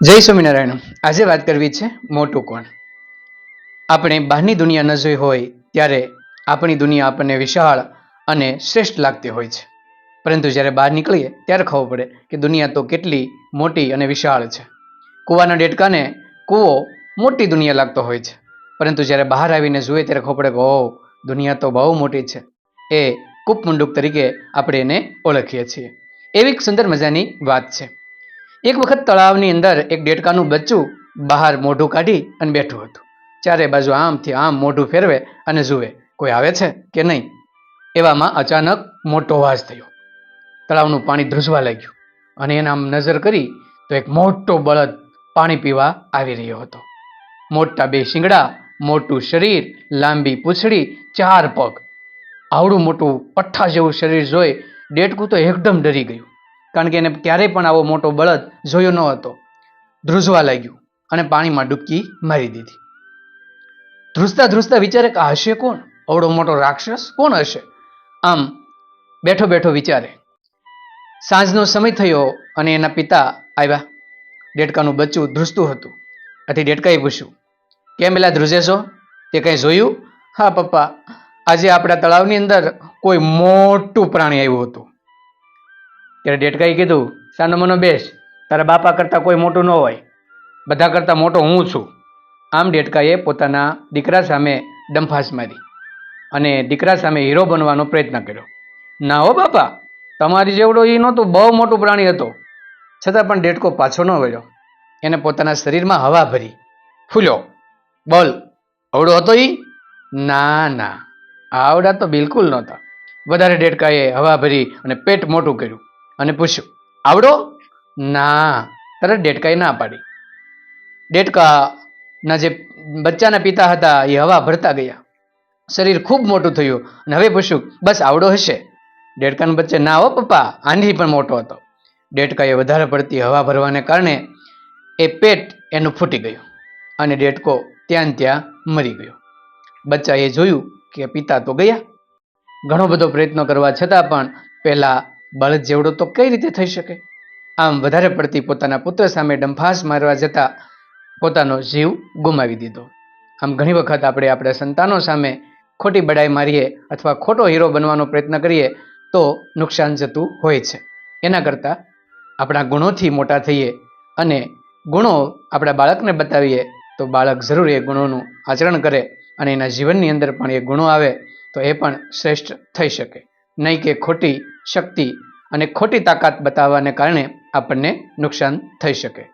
જય સ્વામિનારાયણ. આજે વાત કરવી છે મોટું કોણ? આપણે બહારની દુનિયા ન જોઈ હોય ત્યારે આપણી દુનિયા આપણને વિશાળ અને શ્રેષ્ઠ લાગતી હોય છે. પરંતુ જ્યારે બહાર નીકળીએ ત્યારે ખબર પડે કે દુનિયા તો કેટલી મોટી અને વિશાળ છે. કૂવાના ડેટકાને કૂવો મોટી દુનિયા લાગતો હોય છે. પરંતુ જ્યારે બહાર આવીને જુએ ત્યારે ખબર પડે કે ઓ દુનિયા તો બહુ મોટી છે. એ કૂપમંડુક તરીકે આપણે એને ઓળખીએ છીએ. એવી એક સુંદર મજાની વાત છે. એક વખત તળાવની અંદર એક દેડકાનું બચ્ચું બહાર મોઢું કાઢી અને બેઠું હતું. ચારે બાજુ આમથી આમ મોઢું ફેરવે અને જુએ, કોઈ આવે છે કે નહીં? એવામાં અચાનક મોટો વાસ થયો. તળાવનું પાણી ધ્રુજવા લાગ્યું અને એને આમ નજર કરી તો એક મોટો બળદ પાણી પીવા આવી રહ્યો હતો. મોટા બે શિંગડા, મોટું શરીર, લાંબી પૂંછડી, ચાર પગ. આવડું મોટું પઠ્ઠા જેવું શરીર જોઈ ડેટકું તો એકદમ ડરી ગયું. કારણ કે એને ક્યારેય પણ આવો મોટો બળદ જોયો ન હતો. ધ્રુજવા લાગ્યું અને પાણીમાં ડૂબકી મારી દીધી. ધ્રુજતા ધ્રુજતા વિચારે કે હશે કોણ? અવડો મોટો રાક્ષસ કોણ હશે? આમ બેઠો બેઠો વિચારે. સાંજનો સમય થયો અને એના પિતા આવ્યા. ડેડકાનું બચ્ચું ધ્રુજતું હતું. આથી ડેડકાએ પૂછ્યું, કેમ એલા ધ્રુજે છો? તે કંઈ જોયું? હા, પપ્પા. આજે આપણા તળાવની અંદર કોઈ મોટું પ્રાણી આવ્યું હતું. ત્યારે ડેટકાએ કીધું, સાનો મનો બેસ, તારા બાપા કરતાં કોઈ મોટું ન હોય. બધા કરતાં મોટો હું છું. આમ ડેટકાએ પોતાના દીકરા સામે ડંફાસ મારી અને દીકરા સામે હીરો બનવાનો પ્રયત્ન કર્યો. ના હો બાપા, તમારી જેવડો એ નહોતું, બહુ મોટું પ્રાણી હતો. છતાં પણ ડેટકો પાછો ન વળ્યો. એને પોતાના શરીરમાં હવા ભરી. ફૂલ્યો, બોલ અવડો હતો એ ના ના, આવડા તો બિલકુલ નહોતા. વધારે ડેડકાએ હવા ભરી અને પેટ મોટું કર્યું. અને પૂછ્યું, આવડો? ના, તરત ડેડકાએ ના પાડી. ડેટકાના જે બચ્ચાના પિતા હતા એ હવા ભરતા ગયા. શરીર ખૂબ મોટું થયું અને હવે પૂછ્યું, બસ આવડો હશે? ડેડકાના બચ્ચે, ના હો પપ્પા, આંધી પણ મોટો હતો. ડેટકાએ વધારે પડતી હવા ભરવાને કારણે એ પેટ એનું ફૂટી ગયું અને ડેડકો ત્યાં ત્યાં મરી ગયો. બચ્ચાએ જોયું કે પિતા તો ગયા. ઘણો બધો પ્રયત્ન કરવા છતાં પણ પહેલા બળદ જેવડો તો કઈ રીતે થઈ શકે? આમ વધારે પડતી પોતાના પુત્ર સામે ડંફાસ મારવા જતા પોતાનો જીવ ગુમાવી દીધો. આમ ઘણી વખત આપણે આપણા સંતાનો સામે ખોટી બડાઈ મારીએ અથવા ખોટો હીરો બનવાનો પ્રયત્ન કરીએ તો નુકસાન જતું હોય છે. એના કરતાં આપણા ગુણોથી મોટા થઈએ અને ગુણો આપણા બાળકને બતાવીએ તો બાળક જરૂર એ ગુણોનું આચરણ કરે અને એના જીવનની અંદર પણ એ ગુણો આવે તો એ પણ શ્રેષ્ઠ થઈ શકે. નહીં કે ખોટી શક્તિ અને ખોટી તાકાત બતાવવાને કારણે આપણને નુકસાન થઈ શકે.